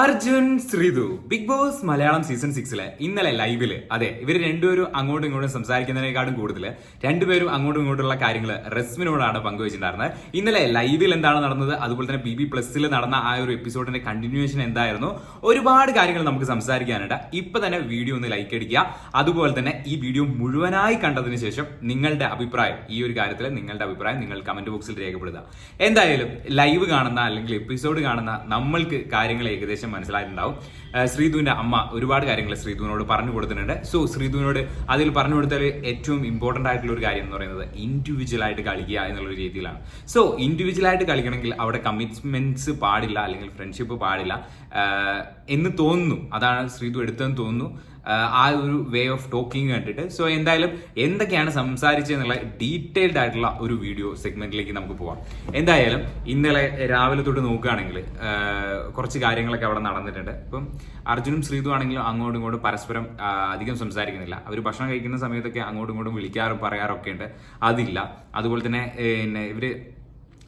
Arjun Sreethu Bigg Boss Malayalam season സിക്സിലെ ഇന്നലെ ലൈവിൽ അതെ ഇവർ രണ്ടുപേരും അങ്ങോട്ടും ഇങ്ങോട്ടും സംസാരിക്കുന്നതിനേക്കാളും കൂടുതൽ രണ്ടുപേരും അങ്ങോട്ടും ഇങ്ങോട്ടുള്ള കാര്യങ്ങൾ റസ്മിനോടാണ് പങ്കുവച്ചിട്ടുണ്ടായിരുന്നത്. ഇന്നലെ ലൈവിൽ എന്താണ് നടന്നത്? അതുപോലെ തന്നെ ബി ബി പ്ലസിൽ നടന്ന ആ ഒരു എപ്പിസോഡിന്റെ കണ്ടിന്യൂഷൻ എന്തായിരുന്നു? ഒരുപാട് കാര്യങ്ങൾ നമുക്ക് സംസാരിക്കാനുണ്ട്. ഇപ്പൊ തന്നെ വീഡിയോ ഒന്ന് ലൈക്ക് അടിക്കുക. അതുപോലെ തന്നെ ഈ വീഡിയോ മുഴുവനായി കണ്ടതിന് ശേഷം നിങ്ങളുടെ അഭിപ്രായം ഈ ഒരു കാര്യത്തിൽ നിങ്ങളുടെ അഭിപ്രായം നിങ്ങൾ കമന്റ് ബോക്സിൽ രേഖപ്പെടുത്തുക. എന്തായാലും ലൈവ് കാണുന്ന അല്ലെങ്കിൽ എപ്പിസോഡ് കാണുന്ന നമ്മൾക്ക് കാര്യങ്ങൾ ഏകദേശം മനസ്സിലായിട്ടുണ്ടാവും. ആ, ശ്രീധുവിന്റെ അമ്മ ഒരുപാട് കാര്യങ്ങൾ ശ്രീധുവിനോട് പറഞ്ഞു കൊടുത്തിട്ടുണ്ട്. സോ ശ്രീധുവിനോട് അതിൽ പറഞ്ഞു കൊടുത്താൽ ഏറ്റവും ഇമ്പോർട്ടന്റ് ആയിട്ടുള്ള ഒരു കാര്യം എന്ന് പറയുന്നത് ഇൻഡിവിജ്വൽ ആയിട്ട് കളിക്കുക എന്നുള്ള രീതിയിലാണ്. സോ ഇൻഡിവിജ്വൽ ആയിട്ട് കളിക്കണമെങ്കിൽ അവിടെ കമ്മിറ്റ്മെന്റ്സ് പാടില്ല അല്ലെങ്കിൽ ഫ്രണ്ട്ഷിപ്പ് പാടില്ല. എന്ന് തോന്നുന്നു. അതാണ് ശ്രീധു എടുത്തതെന്ന് തോന്നുന്നു. ആ, ഒരു വേ ഓഫ് ടോക്കിംഗ് കണ്ടിട്ട്. സോ എന്തായാലും എന്തൊക്കെയാണ് സംസാരിച്ചതെന്നുള്ള ഡീറ്റെയിൽഡ് ആയിട്ടുള്ള ഒരു വീഡിയോ സെഗ്മെന്റിലേക്ക് നമുക്ക് പോവാം. എന്തായാലും ഇന്നലെ രാവിലെ തൊട്ട് നോക്കുകയാണെങ്കിൽ കുറച്ച് കാര്യങ്ങളൊക്കെ അവിടെ നടന്നിട്ടുണ്ട്. ഇപ്പം അർജുനും ശ്രീതു ആണെങ്കിലും അങ്ങോട്ടും ഇങ്ങോട്ടും പരസ്പരം അധികം സംസാരിക്കുന്നില്ല. അവർ ഭക്ഷണം കഴിക്കുന്ന സമയത്തൊക്കെ അങ്ങോട്ടും ഇങ്ങോട്ടും വിളിക്കാറും പറയാറും പറയാറൊക്കെ ഉണ്ട്. അതില്ല. അതുപോലെ തന്നെ പിന്നെ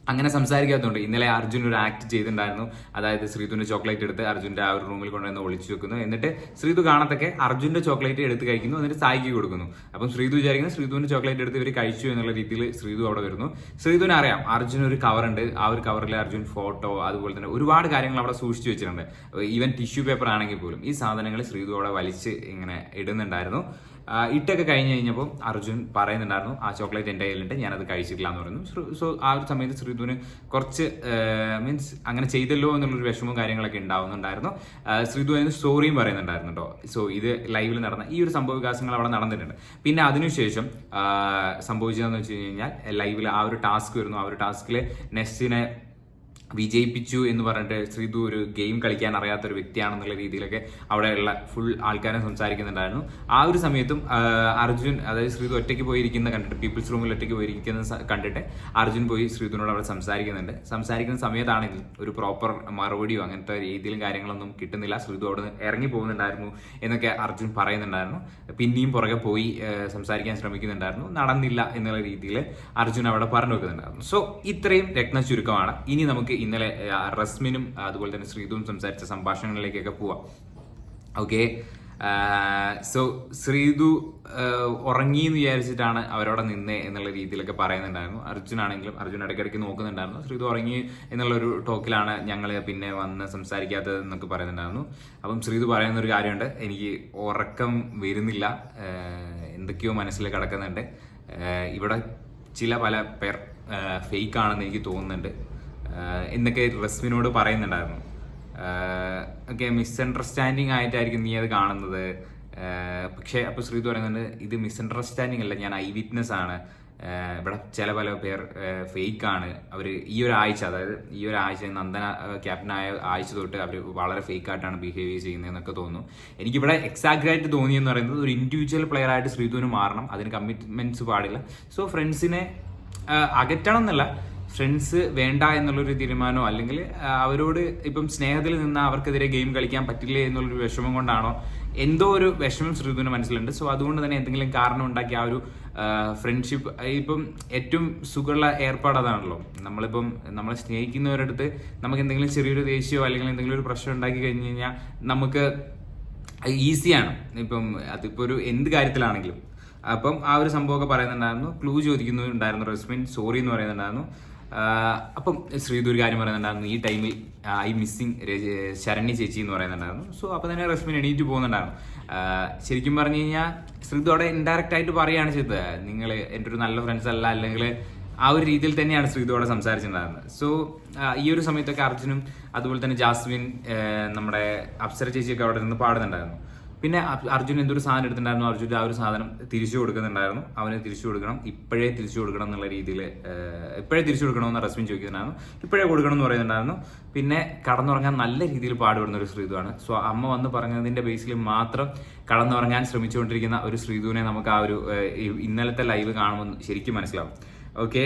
അങ്ങനെ സംസാരിക്കാത്തതുകൊണ്ട് ഇന്നലെ അർജുൻ ഒരു ആക്ട് ചെയ്തിട്ടുണ്ടായിരുന്നു അതായത് ശ്രീതുവിന്റെ ചോക്ലേറ്റ് എടുത്ത് അർജുന്റെ ആ ഒരു റൂമിൽ കൊണ്ടുവന്ന് ഒളിച്ചു വെക്കുന്നു. എന്നിട്ട് ശ്രീതു കാണത്തൊക്കെ അർജുന്റെ ചോക്ലേറ്റ് എടുത്ത് കഴിക്കുന്നു. എന്നിട്ട് സായിക്ക് കൊടുക്കുന്നു. അപ്പം ശ്രീതു വിചാരിക്കുന്നു ശ്രീതുവിന്റെ ചോക്ലേറ്റ് എടുത്ത് ഇവർ കഴിച്ചു എന്നുള്ള രീതിയിൽ ശ്രീതു അവിടെ വരുന്നു. ശ്രീതുവിന് അറിയാം. അർജുൻ ഒരു കവറുണ്ട് ആ ഒരു കവറിൽ അർജുൻ ഫോട്ടോ അതുപോലെ തന്നെ ഒരുപാട് കാര്യങ്ങൾ അവിടെ സൂക്ഷിച്ചു വെച്ചിട്ടുണ്ട്. ഈവൻ ടിഷ്യൂ പേപ്പർ ആണെങ്കിൽ പോലും ഈ സാധനങ്ങൾ ശ്രീതു അവിടെ വലിച്ച് ഇങ്ങനെ ഇടുന്നുണ്ടായിരുന്നു. ഇട്ടൊക്കെ കഴിഞ്ഞ് കഴിഞ്ഞപ്പോൾ അർജുൻ പറയുന്നുണ്ടായിരുന്നു ആ ചോക്ലേറ്റ് എന്റെ കയ്യിലുണ്ട് ഞാനത് കഴിച്ചിട്ടില്ല എന്ന് പറയുന്നു സോ ആ ഒരു സമയത്ത് ശ്രീധുവിന് കുറച്ച് മീൻസ് അങ്ങനെ ചെയ്തല്ലോ എന്നുള്ളൊരു വിഷമവും കാര്യങ്ങളൊക്കെ ഉണ്ടാവുന്നുണ്ടായിരുന്നു. ശ്രീധു അതിന് സ്റ്റോറിയും പറയുന്നുണ്ടായിരുന്നു കേട്ടോ. സോ ഇത് ലൈവിൽ നടന്ന ഈ ഒരു സംഭവ വികാസങ്ങൾ അവിടെ നടന്നിട്ടുണ്ട്. പിന്നെ അതിനുശേഷം സംഭവിച്ചതെന്ന് വെച്ച് കഴിഞ്ഞാൽ ലൈവിൽ ആ ഒരു ടാസ്ക് വരുന്നു. ആ ഒരു ടാസ്കിൽ നെസ്റ്റിനെ വിജയിപ്പിച്ചു എന്ന് പറഞ്ഞിട്ട് ശ്രീതു ഒരു ഗെയിം കളിക്കാൻ അറിയാത്ത ഒരു വ്യക്തിയാണെന്നുള്ള രീതിയിലൊക്കെ അവിടെയുള്ള ഫുൾ ആൾക്കാരെ സംസാരിക്കുന്നുണ്ടായിരുന്നു. ആ ഒരു സമയത്തും അർജുൻ അതായത് ശ്രീതു ഒറ്റയ്ക്ക് പോയിരിക്കുന്ന കണ്ടിട്ട് പീപ്പിൾസ് റൂമിൽ ഒറ്റയ്ക്ക് പോയിരിക്കുന്ന കണ്ടിട്ട് അർജുൻ പോയി ശ്രീതുവിനോട് അവിടെ സംസാരിക്കുന്നുണ്ട്. സംസാരിക്കുന്ന സമയത്താണെങ്കിൽ ഒരു പ്രോപ്പർ മറുപടിയോ അങ്ങനത്തെ രീതിയിലും കാര്യങ്ങളൊന്നും കിട്ടുന്നില്ല. ശ്രീതു അവിടെ നിന്ന് ഇറങ്ങി പോകുന്നുണ്ടായിരുന്നു എന്നൊക്കെ അർജുൻ പറയുന്നുണ്ടായിരുന്നു. പിന്നെയും പുറകെ പോയി സംസാരിക്കാൻ ശ്രമിക്കുന്നുണ്ടായിരുന്നു. നടന്നില്ല എന്നുള്ള രീതിയിൽ അർജുൻ അവിടെ പറഞ്ഞു വെക്കുന്നുണ്ടായിരുന്നു സോ ഇത്രയും രത്ന ചുരുക്കമാണ് ഇനി നമുക്ക് ഇന്നലെ റസ്മിനും അതുപോലെ തന്നെ ശ്രീതുവും സംസാരിച്ച സംഭാഷണങ്ങളിലേക്കൊക്കെ പോവാം. ഓക്കെ? സോ ശ്രീതു ഉറങ്ങി എന്ന് വിചാരിച്ചിട്ടാണ് അവരവിടെ നിന്നേ എന്നുള്ള രീതിയിലൊക്കെ പറയുന്നുണ്ടായിരുന്നു. അർജുൻ ആണെങ്കിലും അർജുൻ ഇടയ്ക്കിടയ്ക്ക് നോക്കുന്നുണ്ടായിരുന്നു. ശ്രീതു ഉറങ്ങി എന്നുള്ളൊരു ടോക്കിലാണ് ഞങ്ങൾ പിന്നെ വന്ന് സംസാരിക്കാത്തത് എന്നൊക്കെ പറയുന്നുണ്ടായിരുന്നു. അപ്പം ശ്രീതു പറയുന്ന ഒരു കാര്യമുണ്ട്. എനിക്ക് ഉറക്കം വരുന്നില്ല. എന്തൊക്കെയോ മനസ്സിൽ കിടക്കുന്നുണ്ട്. ഇവിടെ ചില പല പേർ ഫേക്ക് ആണെന്ന് എനിക്ക് തോന്നുന്നുണ്ട്. എന്നൊക്കെ റസ്മിനോട് പറയുന്നുണ്ടായിരുന്നു. ഓക്കെ മിസ്അണ്ടർസ്റ്റാൻഡിങ് ആയിട്ടായിരിക്കും നീ അത് കാണുന്നത്. പക്ഷേ അപ്പോൾ ശ്രീതു പറയുന്നുണ്ട് ഇത് അണ്ടർസ്റ്റാൻഡിങ് അല്ല ഞാൻ ഐ വിറ്റ്നസ് ആണ്. ഇവിടെ ചില പല പേർ ഫേക്ക് ആണ്. അവർ ഈ ഒരു ആഴ്ച അതായത് ഈ ഒരു ആഴ്ച നന്ദന ക്യാപ്റ്റനായ ആഴ്ച തൊട്ട് അവർ വളരെ ഫേക്ക് ആയിട്ടാണ് ബിഹേവ് ചെയ്യുന്നതെന്നൊക്കെ തോന്നുന്നു. എനിക്കിവിടെ എക്സാക്റ്റ് ആയിട്ട് തോന്നിയെന്ന് പറയുന്നത് ഒരു ഇൻഡിവിജ്വൽ പ്ലെയർ ആയിട്ട് ശ്രീതുവിന് മാറണം. അതിന് കമ്മിറ്റ്മെന്റ്സ് പാടില്ല. സോ ഫ്രണ്ട്സിനെ അകറ്റണം എന്നല്ല ഫ്രണ്ട്സ് വേണ്ട എന്നുള്ളൊരു തീരുമാനമോ? അല്ലെങ്കിൽ അവരോട് ഇപ്പം സ്നേഹത്തിൽ നിന്ന് അവർക്കെതിരെ ഗെയിം കളിക്കാൻ പറ്റില്ലേ എന്നുള്ളൊരു വിഷമം കൊണ്ടാണോ? എന്തോ ഒരു വിഷമം ശ്രീധുവിന് മനസ്സിലുണ്ട്. സോ അതുകൊണ്ട് തന്നെ എന്തെങ്കിലും കാരണം ഉണ്ടാക്കി ആ ഒരു ഫ്രണ്ട്ഷിപ്പ് ഇപ്പം ഏറ്റവും സുഖമുള്ള ഏർപ്പാട് അതാണല്ലോ. നമ്മളിപ്പം നമ്മളെ സ്നേഹിക്കുന്നവരടുത്ത് നമുക്ക് എന്തെങ്കിലും ചെറിയൊരു ദേഷ്യമോ അല്ലെങ്കിൽ എന്തെങ്കിലും ഒരു പ്രശ്നം ഉണ്ടാക്കി കഴിഞ്ഞ് കഴിഞ്ഞാൽ നമുക്ക് ഈസിയാണ് ഇപ്പം അതിപ്പോൾ ഒരു എന്ത് കാര്യത്തിലാണെങ്കിലും. അപ്പം ആ ഒരു സംഭവമൊക്കെ പറയുന്നുണ്ടായിരുന്നു. ക്ലൂ ചോദിക്കുന്നുണ്ടായിരുന്നു റെസ്മിൻ. സോറി എന്ന് പറയുന്നുണ്ടായിരുന്നു. അപ്പം ശ്രീദൂർ കാര്യം പറയുന്നുണ്ടായിരുന്നു. ഈ ടൈമിൽ ഐ മിസ്സിങ് ശരണ്യ ചേച്ചി എന്ന് പറയുന്നുണ്ടായിരുന്നു. സോ അപ്പോൾ തന്നെ റസ്മിൻ എണീറ്റ് പോകുന്നുണ്ടായിരുന്നു. ശരിക്കും പറഞ്ഞു കഴിഞ്ഞാൽ ശ്രീദു അവിടെ ഇൻഡയറക്റ്റ് ആയിട്ട് പറയുകയാണ് ചെയ്തത്. നിങ്ങൾ എന്റെ ഒരു നല്ല ഫ്രണ്ട്സ് അല്ല അല്ലെങ്കിൽ ആ ഒരു രീതിയിൽ തന്നെയാണ് ശ്രീദു അവിടെ സംസാരിച്ചിട്ടുണ്ടായിരുന്നത്. സോ ഈ ഒരു സമയത്തൊക്കെ അർജുനും അതുപോലെ തന്നെ ജാസ്മിൻ നമ്മുടെ അപ്സര ചേച്ചിയൊക്കെ അവിടെ നിന്ന് പാടുന്നുണ്ടായിരുന്നു. പിന്നെ അർജുൻ എന്തൊരു സാധനം എടുത്തിട്ടുണ്ടായിരുന്നു? അർജുൻ ആ ഒരു സാധനം തിരിച്ചു കൊടുക്കുന്നുണ്ടായിരുന്നു. അവന് തിരിച്ചു കൊടുക്കണം. ഇപ്പോഴേ തിരിച്ചു കൊടുക്കണം എന്നുള്ള രീതിയിൽ ഇപ്പോഴേ തിരിച്ചു കൊടുക്കണമെന്ന് റസ്മിൻ ചോദിക്കുന്നുണ്ടായിരുന്നു. ഇപ്പോഴേ കൊടുക്കണം എന്ന് പറയുന്നുണ്ടായിരുന്നു. പിന്നെ കടന്നുറങ്ങാൻ നല്ല രീതിയിൽ പാടുപെടുന്ന ഒരു ശ്രീതുവാണ്. സോ അമ്മ വന്ന് പറഞ്ഞതിന്റെ ബേസിൽ മാത്രം കടന്നുറങ്ങാൻ ശ്രമിച്ചുകൊണ്ടിരിക്കുന്ന ഒരു ശ്രീതുവിനെ നമുക്ക് ആ ഒരു ഇന്നലത്തെ ലൈവ് കാണുമെന്ന് ശരിക്കും മനസ്സിലാവും. ഓക്കെ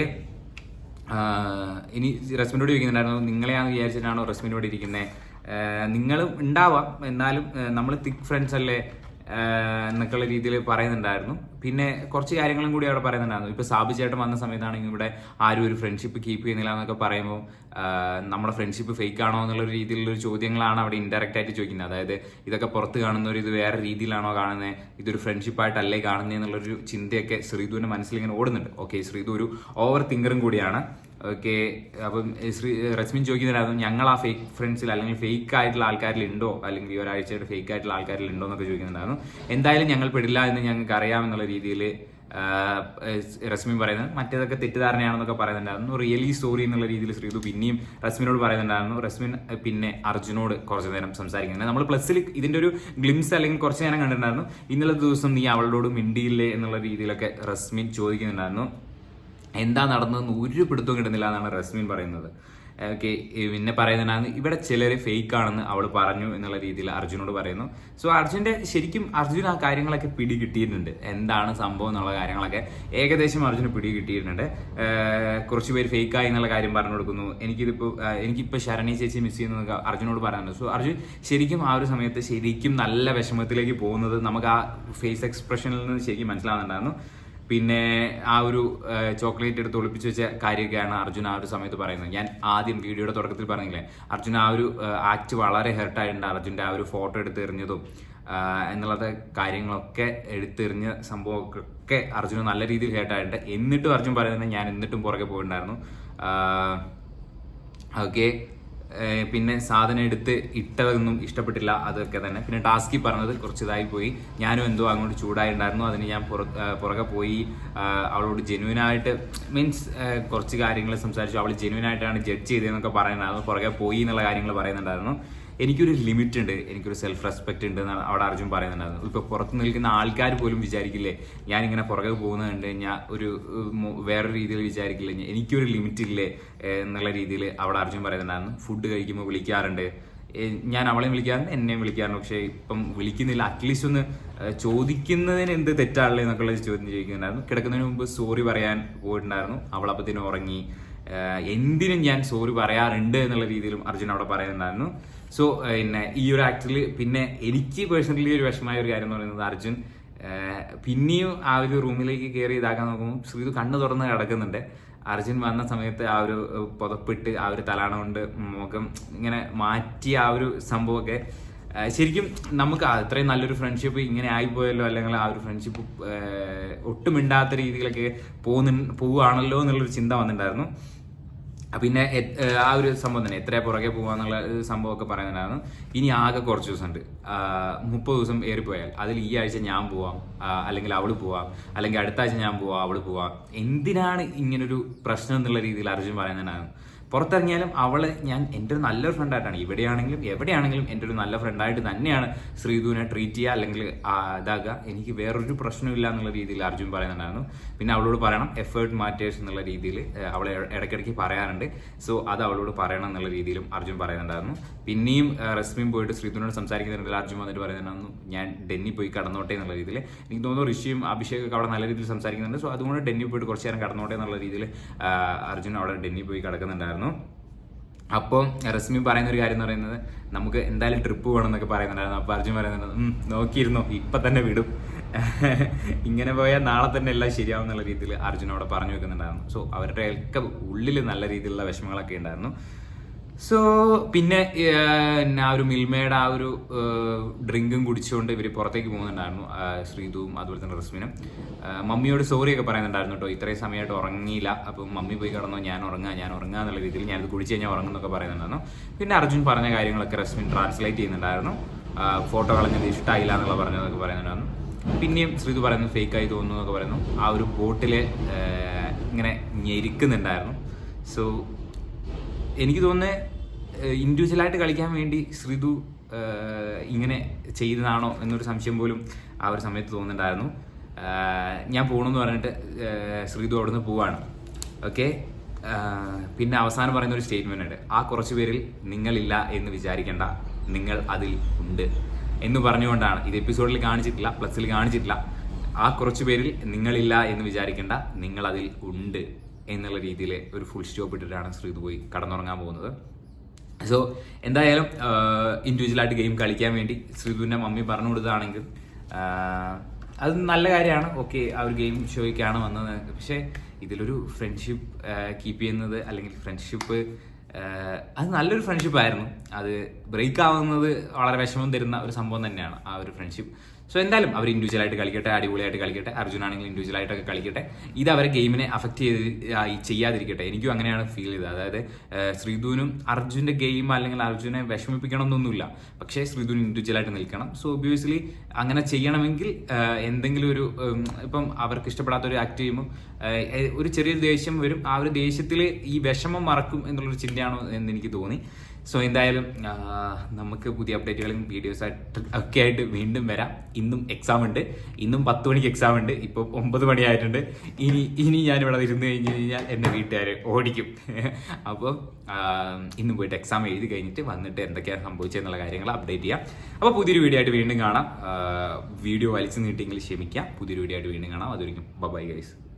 ഇനി റസ്മിനോട് ചോദിക്കുന്നുണ്ടായിരുന്നു നിങ്ങളെയാണെന്ന് വിചാരിച്ചിട്ടാണോ റസ്മിനോട് ഇരിക്കുന്നത് നിങ്ങൾ ഉണ്ടാവാം. എന്നാലും നമ്മൾ തിക് ഫ്രണ്ട്സ് അല്ലേ എന്നൊക്കെയുള്ള രീതിയിൽ പറയുന്നുണ്ടായിരുന്നു. പിന്നെ കുറച്ച് കാര്യങ്ങളും കൂടി അവിടെ പറയുന്നുണ്ടായിരുന്നു. ഇപ്പൊ സാബു ചേട്ടൻ വന്ന സമയത്താണെങ്കിൽ ഇവിടെ ആരും ഒരു ഫ്രണ്ട്ഷിപ്പ് കീപ്പ് ചെയ്യുന്നില്ല എന്നൊക്കെ പറയുമ്പോൾ നമ്മുടെ ഫ്രണ്ട്ഷിപ്പ് ഫേക്ക് ആണോ എന്നുള്ള രീതിയിലുള്ള ചോദ്യങ്ങളാണ് അവിടെ ഇൻഡയറക്റ്റ് ആയിട്ട് ചോദിക്കുന്നത്. അതായത് ഇതൊക്കെ പുറത്ത് കാണുന്നവർ ഇത് വേറെ രീതിയിലാണോ കാണുന്നത് ഇതൊരു ഫ്രണ്ട്ഷിപ്പായിട്ടല്ലേ കാണുന്നത് എന്നുള്ളൊരു ചിന്തയൊക്കെ ശ്രീധുവിന്റെ മനസ്സിൽ ഇങ്ങനെ ഓടുന്നുണ്ട്. ഓക്കെ ശ്രീധു ഒരു ഓവർ തിങ്കറും കൂടിയാണ്. ഓക്കെ അപ്പം ശ്രീ റസ്മിൻ ചോദിക്കുന്നതിനകത്ത് ഞങ്ങൾ ആ ഫേക്ക് ഫ്രണ്ട്സിൽ അല്ലെങ്കിൽ ഫേക്ക് ആയിട്ടുള്ള ആൾക്കാരിലുണ്ടോ അല്ലെങ്കിൽ ഈ ഒരാഴ്ചയുടെ ഫേക്ക് ആയിട്ടുള്ള ആൾക്കാരിലുണ്ടോ എന്നൊക്കെ ചോദിക്കുന്നുണ്ടായിരുന്നു എന്തായാലും ഞങ്ങൾ പെടില്ല എന്ന് ഞങ്ങൾക്ക് അറിയാമെന്നുള്ള രീതിയിൽ റസ്മിൻ പറയുന്നത്. മറ്റേതൊക്കെ തെറ്റിദ്ധാരണയാണെന്നൊക്കെ പറയുന്നുണ്ടായിരുന്നു. റിയലി സ്റ്റോറി എന്നുള്ള രീതിയിൽ ശ്രീതു പിന്നെയും റസ്മിനോട് പറയുന്നുണ്ടായിരുന്നു. റസ്മിൻ പിന്നെ അർജുനോട് കുറച്ച് നേരം സംസാരിക്കുന്നുണ്ട്. നമ്മൾ പ്ലസ്സിൽ ഇതിന്റെ ഒരു ഗ്ലിംസ് അല്ലെങ്കിൽ കുറച്ച് നേരം കണ്ടിട്ടുണ്ടായിരുന്നു. ഇന്നലെ ദിവസം നീ അവളോട് മിണ്ടിയില്ലേ എന്നുള്ള രീതിയിലൊക്കെ റസ്മിൻ ചോദിക്കുന്നുണ്ടായിരുന്നു. എന്താ നടന്നതെന്ന് ഒരു പിടുത്തവും കിട്ടുന്നില്ല എന്നാണ് റസ്മിൻ പറയുന്നത്. ഓക്കെ പിന്നെ പറയുന്നതിനാണ് ഇവിടെ ചിലർ ഫേക്ക് ആണെന്ന് അവൾ പറഞ്ഞു എന്നുള്ള രീതിയിൽ അർജുനോട് പറയുന്നു. സോ അർജുന്റെ ശരിക്കും അർജുൻ ആ കാര്യങ്ങളൊക്കെ പിടി കിട്ടിയിട്ടുണ്ട് എന്താണ് സംഭവം എന്നുള്ള കാര്യങ്ങളൊക്കെ ഏകദേശം അർജുന് പിടി കിട്ടിയിട്ടുണ്ട് കുറച്ച് പേര് ഫേക്ക് ആയി എന്നുള്ള കാര്യം പറഞ്ഞു കൊടുക്കുന്നു. എനിക്കിതിപ്പോൾ എനിക്കിപ്പോൾ ശരണി ചേച്ചി മിസ് ചെയ്യുന്ന അർജുനോട് പറയാനുണ്ട് സോ അർജുൻ ശരിക്കും ആ ഒരു സമയത്ത് ശരിക്കും നല്ല വിഷമത്തിലേക്ക് പോകുന്നത് നമുക്ക് ആ ഫേസ് എക്സ്പ്രഷനിൽ നിന്ന് ശരിക്കും മനസ്സിലാവുന്നുണ്ടായിരുന്നു. പിന്നെ ആ ഒരു ചോക്ലേറ്റ് എടുത്ത് ഒളിപ്പിച്ച് വെച്ച കാര്യമൊക്കെയാണ് അർജുൻ ആ ഒരു സമയത്ത് പറയുന്നത്. ഞാൻ ആദ്യം വീഡിയോയുടെ തുടക്കത്തിൽ പറഞ്ഞില്ലേ അർജുൻ ആ ഒരു ആക്ട് വളരെ ഹെർട്ടായിട്ടുണ്ട് അർജുന്റെ ആ ഒരു ഫോട്ടോ എടുത്ത് എറിഞ്ഞതും എന്നുള്ളത് കാര്യങ്ങളൊക്കെ എടുത്തെറിഞ്ഞ സംഭവമൊക്കെ അർജുന് നല്ല രീതിയിൽ ഹേർട്ടായിട്ടുണ്ട് എന്നിട്ടും അർജുൻ പറയുന്നത് ഞാൻ എന്നിട്ടും പുറകെ പോയിട്ടുണ്ടായിരുന്നു. ഓക്കെ. പിന്നെ സാധനം എടുത്ത് ഇട്ടതൊന്നും ഇഷ്ടപ്പെട്ടില്ല അതൊക്കെ തന്നെ. പിന്നെ ടാസ്കി പറഞ്ഞത് കുറച്ച് ഇതായി പോയി. ഞാനും എന്തോ അങ്ങോട്ട് ചൂടായി ഉണ്ടായിരുന്നു അതിന് ഞാൻ പുറ പുറകെ പോയി അവളോട് അവളോട് ജെന്യൂനായിട്ട് മീൻസ് കുറച്ച് കാര്യങ്ങൾ സംസാരിച്ചു. അവൾ ജെന്യൂനായിട്ടാണ് ജഡ്ജ് ചെയ്തതെന്നൊക്കെ പറയുന്നുണ്ടായിരുന്നു പുറകെ പോയി എന്നുള്ള കാര്യങ്ങൾ പറയുന്നുണ്ടായിരുന്നു. എനിക്കൊരു ലിമിറ്റ് ഉണ്ട് എനിക്കൊരു സെൽഫ് റെസ്പെക്ട് ഉണ്ട് എന്നാണ് അവിടെ അർജുൻ പറയുന്നുണ്ടായിരുന്നു ഇപ്പൊ പുറത്ത് നിൽക്കുന്ന ആൾക്കാർ പോലും വിചാരിക്കില്ലേ ഞാൻ ഇങ്ങനെ പുറകെ പോകുന്നത് കണ്ട് കഴിഞ്ഞാൽ ഒരു വേറൊരു രീതിയിൽ വിചാരിക്കില്ല ഞാൻ- എനിക്കൊരു ലിമിറ്റ് ഇല്ലേ എന്നുള്ള രീതിയിൽ അവിടെ അർജുൻ പറയുന്നുണ്ടായിരുന്നു. ഫുഡ് കഴിക്കുമ്പോൾ വിളിക്കാറുണ്ട്. ഞാൻ അവളെയും വിളിക്കാറുണ്ട് എന്നെയും വിളിക്കാറുണ്ട്. പക്ഷേ ഇപ്പം വിളിക്കുന്നില്ല. അറ്റ്ലീസ്റ്റ് ഒന്ന് ചോദിക്കുന്നതിന് എന്ത് തെറ്റാണല്ലേ എന്നൊക്കെയുള്ള ചോദ്യം ചോദിക്കുന്നുണ്ടായിരുന്നു. കിടക്കുന്നതിന് മുമ്പ് സോറി പറയാൻ പോയിട്ടുണ്ടായിരുന്നു. അവൾ ഉറങ്ങി. എന്തിനും ഞാൻ സോറി പറയാറുണ്ട് എന്നുള്ള രീതിയിലും അർജുൻ അവിടെ പറയുന്നുണ്ടായിരുന്നു. സോ പിന്നെ ഈ ഒരു ആക്ടിൽ പിന്നെ എനിക്ക് പേഴ്സണലി ഒരു വിഷമായ ഒരു കാര്യം എന്ന് പറയുന്നത് അർജുൻ. പിന്നെയും ആ ഒരു റൂമിലേക്ക് കയറി ഇതാക്കാൻ നോക്കുമ്പോൾ ശ്രീതു കണ്ണു തുറന്ന് കിടക്കുന്നുണ്ട്. അർജുൻ വന്ന സമയത്ത് ആ ഒരു പുതപ്പിട്ട് ആ ഒരു തലാണ കൊണ്ട് മുഖം ഇങ്ങനെ മാറ്റിയ ആ ഒരു സംഭവമൊക്കെ ശരിക്കും നമുക്ക് അത്രയും നല്ലൊരു ഫ്രണ്ട്ഷിപ്പ് ഇങ്ങനെ ആയിപ്പോയല്ലോ അല്ലെങ്കിൽ ആ ഒരു ഫ്രണ്ട്ഷിപ്പ് ഒട്ടുമിണ്ടാത്ത രീതിയിലൊക്കെ പോകുന്നു പോവുകയാണല്ലോ എന്നുള്ളൊരു ചിന്ത വന്നിട്ടുണ്ടായിരുന്നു. പിന്നെ ആ ഒരു സംഭവം തന്നെ എത്ര പുറകെ പോകാന്നുള്ള സംഭവമൊക്കെ പറയുന്നുണ്ടായിരുന്നു. ഇനി ആകെ കുറച്ച് ദിവസം ഉണ്ട് മുപ്പത് ദിവസം ഏറിപ്പോയാൽ അതിൽ ഈ ആഴ്ച ഞാൻ പോവാം അല്ലെങ്കിൽ അവൾ പോവാം അല്ലെങ്കിൽ അടുത്ത ആഴ്ച ഞാൻ പോവാം അവൾ പോവാം. എന്തിനാണ് ഇങ്ങനൊരു പ്രശ്നം എന്നുള്ള രീതിയിൽ അർജുൻ പറയുന്നുണ്ടായിരുന്നു? പുറത്തിറങ്ങിയാലും അവളെ ഞാൻ എന്റെ ഒരു നല്ലൊരു ഫ്രണ്ടായിട്ടാണ് ഇവിടെയാണെങ്കിലും എവിടെയാണെങ്കിലും എന്റെ ഒരു നല്ല ഫ്രണ്ടായിട്ട് തന്നെയാണ് ശ്രീധുവിനെ ട്രീറ്റ് ചെയ്യുക അല്ലെങ്കിൽ ഇതാക്കുക. എനിക്ക് വേറൊരു പ്രശ്നമില്ല എന്നുള്ള രീതിയിൽ അർജുൻ പറയുന്നുണ്ടായിരുന്നു. പിന്നെ അവളോട് പറയണം എഫേർട്ട് മാറ്റേഴ്സ് എന്നുള്ള രീതിയിൽ അവളെ ഇടയ്ക്കിടയ്ക്ക് പറയാറുണ്ട്. സോ അത് അവളോട് പറയണം എന്നുള്ള രീതിയിലും അർജുൻ പറയുന്നുണ്ടായിരുന്നു. പിന്നെയും റസ്മിയും പോയിട്ട് ശ്രീധുവിനോട് സംസാരിക്കുന്നുണ്ടെങ്കിൽ അർജുൻ വന്നിട്ട് പറയുന്നുണ്ടായിരുന്നു ഞാൻ ഡെന്നി പോയി കടന്നോട്ടെ എന്നുള്ള രീതിയിൽ. എനിക്ക് തോന്നുന്നു ഋഷിയും അഭിഷേകൊക്കെ അവിടെ നല്ല രീതിയിൽ സംസാരിക്കുന്നുണ്ട്. സോ അതുകൊണ്ട് ഡെന്നി പോയിട്ട് കുറച്ച് നേരം കടന്നോട്ടെ എന്നുള്ള രീതിയിൽ അർജുൻ അവിടെ ഡെന്നി പോയി കിടക്കുന്നുണ്ടായിരുന്നു. അപ്പോൾ റസ്മി പറയുന്ന ഒരു കാര്യം എന്ന് പറയുന്നത് നമുക്ക് എന്തായാലും ട്രിപ്പ് പോകണം എന്നൊക്കെ പറയുന്നുണ്ടായിരുന്നു. അപ്പോൾ അർജുൻ പറയുന്നുണ്ട് "ഉം, നോക്കിയിരുന്നോ? ഇപ്പം തന്നെ വിടും. ഇങ്ങനെ പോയാൽ നാളെ തന്നെ എല്ലാം ശരിയാവും എന്നുള്ള രീതിയിൽ അർജുനോട് പറഞ്ഞു വെക്കുന്നുണ്ടായിരുന്നു. സോ അവരുടെ ഒക്കെ ഉള്ളിൽ നല്ല രീതിയിലുള്ള വിഷമങ്ങളൊക്കെ ഉണ്ടായിരുന്നു. സോ പിന്നെ ആ ഒരു മിൽമയുടെ ആ ഒരു ഡ്രിങ്കും കുടിച്ചുകൊണ്ട് ഇവർ പുറത്തേക്ക് പോകുന്നുണ്ടായിരുന്നു. ശ്രീതുവും അതുപോലെ തന്നെ റസ്മിനും. മമ്മിയോട് സോറി ഒക്കെ പറയുന്നുണ്ടായിരുന്നു കേട്ടോ. ഇത്രയും സമയമായിട്ട് ഉറങ്ങിയില്ല. അപ്പം മമ്മി പോയി കിടന്നോ ഞാൻ ഉറങ്ങാം ഞാൻ ഉറങ്ങാം എന്നുള്ള രീതിയിൽ ഞാനത് കുടിച്ച് കഴിഞ്ഞാൽ ഉറങ്ങുന്നൊക്കെ പറയുന്നുണ്ടായിരുന്നു. പിന്നെ അർജുൻ പറഞ്ഞ കാര്യങ്ങളൊക്കെ റസ്മിൻ ട്രാൻസ്ലേറ്റ് ചെയ്യുന്നുണ്ടായിരുന്നു. ഫോട്ടോ കളഞ്ഞത് ഇഷ്ടമായില്ല എന്നുള്ള പറഞ്ഞതൊക്കെ പറയുന്നുണ്ടായിരുന്നു. പിന്നെയും ശ്രീതു പറയുന്നത് ഫേക്ക് ആയി തോന്നുന്നു എന്നൊക്കെ പറയുന്നു. ആ ഒരു ബോട്ടിൽ ഇങ്ങനെ ഞെരിക്കുന്നുണ്ടായിരുന്നു. സോ എനിക്ക് തോന്നുന്നത് ഇൻഡിവിജ്വലായിട്ട് കളിക്കാൻ വേണ്ടി ശ്രീതു ഇങ്ങനെ ചെയ്തതാണോ എന്നൊരു സംശയം പോലും ആ ഒരു സമയത്ത് തോന്നുന്നുണ്ടായിരുന്നു. ഞാൻ പോകണമെന്ന് പറഞ്ഞിട്ട് ശ്രീതു അവിടുന്ന് പോവാണ്. ഓക്കെ? പിന്നെ അവസാനം പറയുന്ന ഒരു സ്റ്റേറ്റ്മെന്റ് ഉണ്ട്. ആ കുറച്ച് പേരിൽ നിങ്ങളില്ല എന്ന് വിചാരിക്കേണ്ട. നിങ്ങൾ അതിൽ ഉണ്ട് എന്ന് പറഞ്ഞുകൊണ്ടാണ്. ഇത് എപ്പിസോഡിൽ കാണിച്ചിട്ടില്ല പ്ലസ്സിൽ കാണിച്ചിട്ടില്ല. ആ കുറച്ച് പേരിൽ നിങ്ങളില്ല എന്ന് വിചാരിക്കേണ്ട. നിങ്ങൾ അതിൽ ഉണ്ട്. എന്നുള്ള രീതിയിൽ ഒരു ഫുൾ സ്റ്റോപ്പ് ഇട്ടിട്ടാണ് ശ്രീത് പോയി കടന്നുറങ്ങാൻ പോകുന്നത്. സോ എന്തായാലും ഇൻഡിവിജ്വലായിട്ട് ഗെയിം കളിക്കാൻ വേണ്ടി ശ്രീതുവിന്റെ മമ്മി പറഞ്ഞു കൊടുത്തതാണെങ്കിൽ അത് നല്ല കാര്യമാണ്. ഓക്കെ ആ ഒരു ഗെയിം ഷോയ്ക്കാണ് വന്നത്. പക്ഷേ ഇതിലൊരു ഫ്രണ്ട്ഷിപ്പ് കീപ്പ് ചെയ്യുന്നത് അല്ലെങ്കിൽ ഫ്രണ്ട്ഷിപ്പ് അത് നല്ലൊരു ഫ്രണ്ട്ഷിപ്പ് ആയിരുന്നു. അത് ബ്രേക്ക് ആവുന്നത് വളരെ വിഷമം തരുന്ന ഒരു സംഭവം തന്നെയാണ് ആ ഒരു ഫ്രണ്ട്ഷിപ്പ് സോ എന്തായാലും അവർ ഇൻഡിവിജ്വൽ ആയിട്ട് കളിക്കട്ടെ അടിപൊളിയായിട്ട് കളിക്കട്ടെ അർജുൻ ആണെങ്കിൽ ഇൻഡിവിജ്വൽ ആയിട്ടൊക്കെ കളിക്കട്ടെ. ഇത് അവരെ ഗെയിമിനെ അഫക്റ്റ് ചെയ്ത് ചെയ്യാതിരിക്കട്ടെ. എനിക്കും അങ്ങനെയാണ് ഫീൽ ചെയ്തത്. അതായത് ശ്രീധുവിനും അർജുന്റെ ഗെയിം അല്ലെങ്കിൽ അർജുനെ വിഷമിപ്പിക്കണം എന്നൊന്നുമില്ല പക്ഷേ ശ്രീധുവിന് ഇൻഡിവിജ്വൽ ആയിട്ട് നിൽക്കണം. സോ ഒബ്വിയസ്ലി അങ്ങനെ ചെയ്യണമെങ്കിൽ എന്തെങ്കിലും ഒരു ഇപ്പം അവർക്ക് ഇഷ്ടപ്പെടാത്ത ഒരു ആക്ട് ചെയ്യുമ്പോൾ ഒരു ചെറിയൊരു ദേഷ്യം വരും. ആ ഒരു ദേഷ്യത്തിൽ ഈ വിഷമം മറക്കും എന്നുള്ളൊരു ചിന്തയാണോ എന്ന് എനിക്ക് തോന്നി. സോ എന്തായാലും നമുക്ക് പുതിയ അപ്ഡേറ്റുകളും വീഡിയോസ് ഒക്കെ ആയിട്ട് വീണ്ടും വരാം. ഇന്നും എക്സാം ഉണ്ട്. ഇന്നും പത്ത് മണിക്ക് എക്സാം ഉണ്ട്. ഇപ്പോൾ ഒമ്പത് മണിയായിട്ടുണ്ട് ഇനി ഇനി ഞാൻ ഞാനിവിടെ ഇരുന്ന് കഴിഞ്ഞ് കഴിഞ്ഞാൽ എന്റെ വീട്ടുകാർ ഓടിക്കും. അപ്പോൾ ഇന്നും പോയിട്ട് എക്സാം എഴുതി കഴിഞ്ഞിട്ട് വന്നിട്ട് എന്തൊക്കെയാണ് സംഭവിച്ചതെന്നുള്ള കാര്യങ്ങൾ അപ്ഡേറ്റ് ചെയ്യാം. അപ്പോൾ പുതിയൊരു വീഡിയോ ആയിട്ട് വീണ്ടും കാണാം. വീഡിയോ വലിച്ചു നീട്ടിയെങ്കിൽ ക്ഷമിക്കാം. പുതിയൊരു വീഡിയോ ആയിട്ട് വീണ്ടും കാണാം. അതൊരിക്കും ബൈ ഗൈസ്